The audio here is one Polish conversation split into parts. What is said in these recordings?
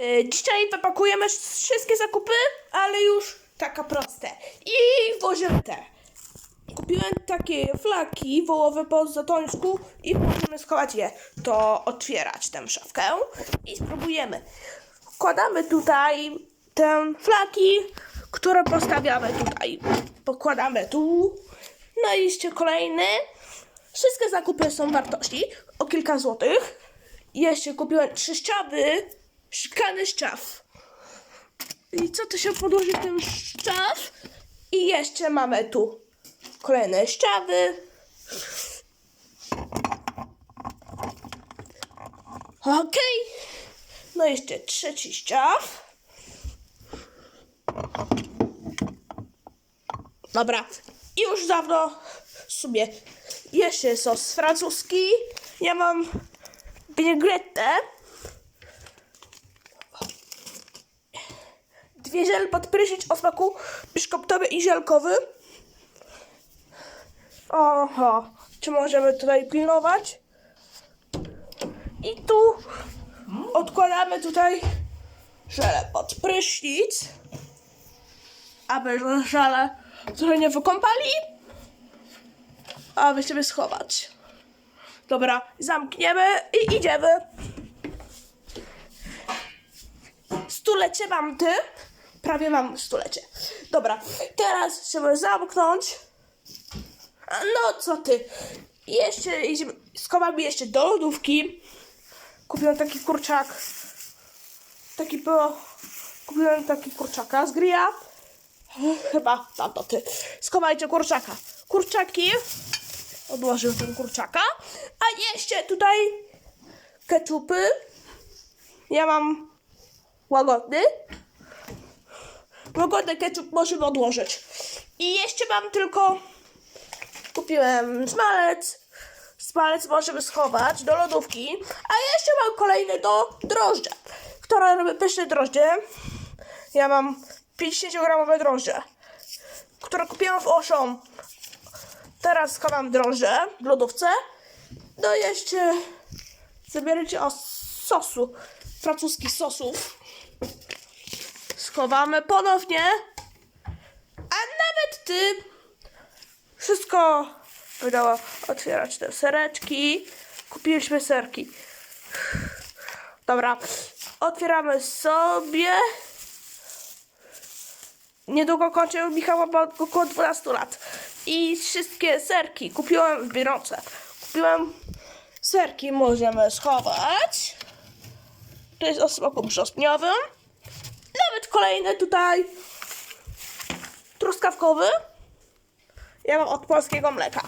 Y, Dzisiaj wypakujemy wszystkie zakupy, ale już taka proste. I włożymy te. Kupiłem takie flaki wołowe po zatońsku i możemy schować je. To otwierać tę szafkę i spróbujemy. Wkładamy tutaj te flaki, które postawiamy tutaj. Pokładamy tu. No i jeszcze kolejny. Wszystkie zakupy są wartości o kilka złotych. Jeszcze kupiłem trzy szczawy, szklany szczaw. I co to się podłoży w ten szczaw? I jeszcze mamy tu kolejne szczawy. Okej. No jeszcze trzeci szczaw. Dobra. I już dawno sobie jeszcze sos francuski. Ja mam vinaigrette. Dwie żel o smaku biszkoptowy i żelkowy. Oho, czy możemy tutaj pilnować? I tu odkładamy tutaj żelę pod aby żele trochę nie wykąpali, aby sobie schować. Dobra, zamkniemy i idziemy. Stulecie mam ty. Prawie mam stulecie. Dobra, teraz trzeba zamknąć. No co ty? Jeszcze idziemy, schowamy jeszcze do lodówki. Kupiłem taki kurczak. Taki było. Kupiłem taki kurczaka z grilla. Chyba tam to ty. Schowajcie kurczaka. Kurczaki. Odłożył ten kurczaka. A jeszcze tutaj keczupy. Ja mam łagodny. Łagodny ketchup możemy odłożyć. I jeszcze mam tylko kupiłem smalec. Smalec możemy schować do lodówki. A jeszcze mam kolejny do drożdże, która robi pyszne drożdże. Ja mam 50-gramowe drożdże, które kupiłam w Auchan. Teraz schowam drożdże w lodówce. No i jeszcze zabierajcie o sosu, francuskich sosów. Schowamy ponownie. A nawet ty wszystko wydało otwierać te sereczki. Kupiliśmy serki. Dobra, otwieramy sobie. Niedługo kończę Michała, bo około 12 lat. I wszystkie serki kupiłem w Biedronce. Kupiłem serki, możemy schować. To jest o smaku brzoskwiniowym. Kolejny tutaj truskawkowy. Ja mam od polskiego mleka.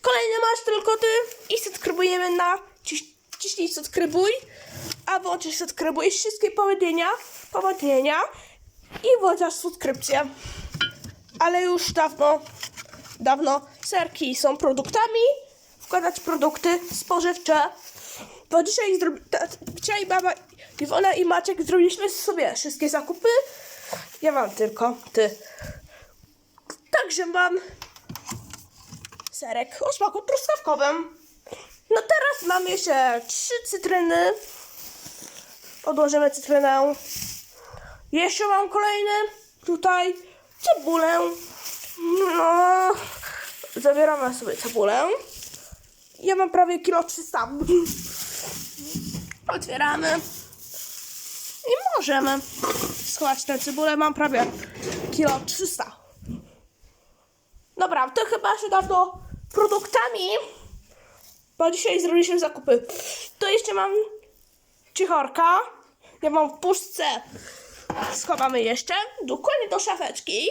Kolejny masz tylko ty i subskrybujemy na ciś, ciśnij subskrybuj, a włączysz subskrybuj wszystkie powiedzenia, powodzenia i włączasz subskrypcję. Ale już dawno, dawno serki są produktami, wkładać produkty spożywcze. Bo dzisiaj, zrobi, dzisiaj baba Iwona i Maciek zrobiliśmy sobie wszystkie zakupy. Ja mam tylko ty. Także mam serek o smaku truskawkowym. No teraz mam jeszcze trzy cytryny. Odłożymy cytrynę. Jeszcze mam kolejny. Tutaj cebulę. No. Zabieramy sobie cebulę. Ja mam prawie kilo 300. Otwieramy. I możemy schować tę cebulę. Mam prawie kilo 300. Dobra, to chyba się dawno produktami, bo dzisiaj zrobiliśmy zakupy. To jeszcze mam cichorka. Ja mam w puszce. Schowamy jeszcze. Dokładnie do szafeczki.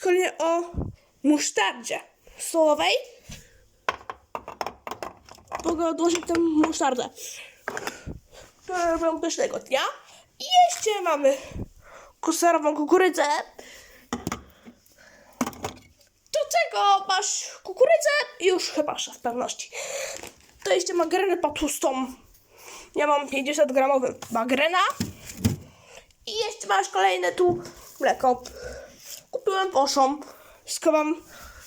Chodzi o musztardzie stołowej. Mogę odłożyć tę musztardę. Robią pysznego dnia. I jeszcze mamy kuserową kukurydzę. Do tego masz kukurydzę i już chyba w pewności. To jeszcze magrenę patustą. Ja mam 50 gramowy magrena. I jeszcze masz kolejne tu mleko. Kupiłem poszą. Schowam,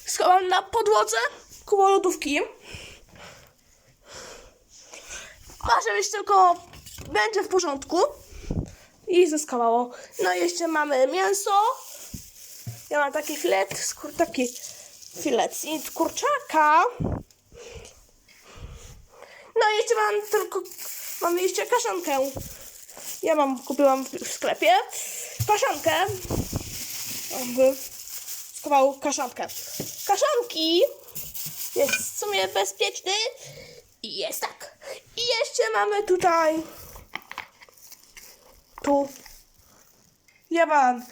schowam na podłodze koło lodówki. Może być tylko będzie w porządku. I zeskałało. No i jeszcze mamy mięso. Ja mam taki filet, skur, taki filet z kurczaka. No i jeszcze mam tylko, mam jeszcze kaszankę. Ja mam, kupiłam w sklepie kaszankę. Skował kaszankę. Kaszanki jest w sumie bezpieczny i jest tak. I jeszcze mamy tutaj tu ja mam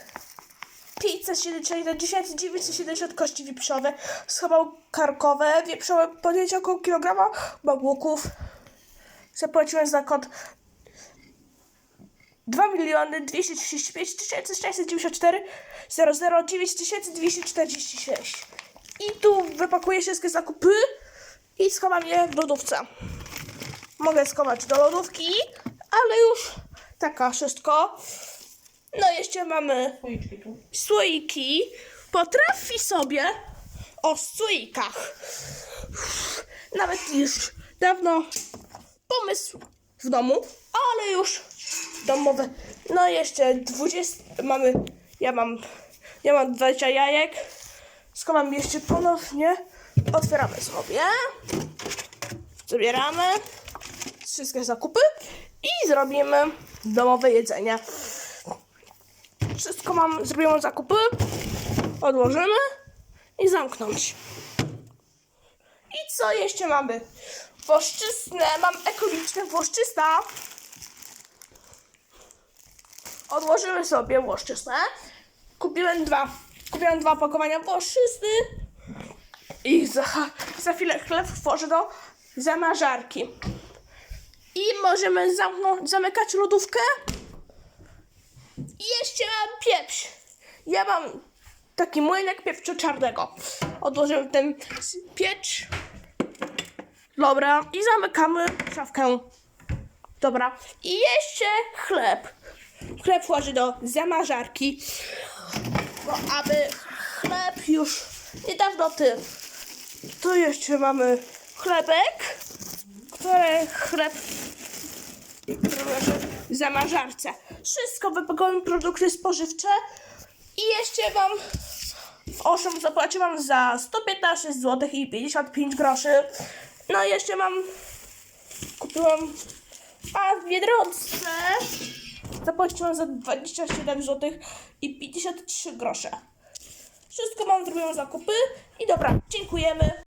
570, 1970 kości wieprzowe, schował karkowe, wieprzowe podjęcie około kilograma babułków. Zapłaciłem za kod 2 miliony 235 694 00 9246 i tu wypakuję wszystkie zakupy i schowam je w lodówce. Mogę schować do lodówki, ale już taka wszystko. No jeszcze mamy tu. słoiki. Potrafi sobie o słoikach. Nawet już dawno pomysł w domu, ale już domowe. No jeszcze 20 mamy, ja mam, ja mam 20 jajek. Schowam jeszcze ponownie. Otwieramy sobie. Zabieramy wszystkie zakupy i zrobimy domowe jedzenie. Wszystko mam, zrobiłam zakupy, odłożymy i zamknąć. I co jeszcze mamy? Włoszczysne, mam ekologiczne włoszczysta. Odłożymy sobie włoszczysne. Kupiłem dwa, kupiłem dwa opakowania włoszczysty. I za, za chwilę chleb włożę do zamrażarki. I możemy zamknąć, zamykać lodówkę. I jeszcze mam pieprz. Ja mam taki młynek pieprzu czarnego. Odłożymy ten pieprz. Dobra. I zamykamy szafkę. Dobra. I jeszcze chleb. Chleb włożę do zamrażarki. Bo aby chleb już niedawno ty. Tu jeszcze mamy chlebek. Który chleb w zamrażarce. Wszystko wypakowałem produkty spożywcze i jeszcze wam w Oszym zapłaciłam za 115 zł i 55 groszy. No i jeszcze mam kupiłam a w Biedronce zapłaciłam za 27 zł i 53 grosze. Wszystko mam, zrobiłam zakupy i dobra, dziękujemy.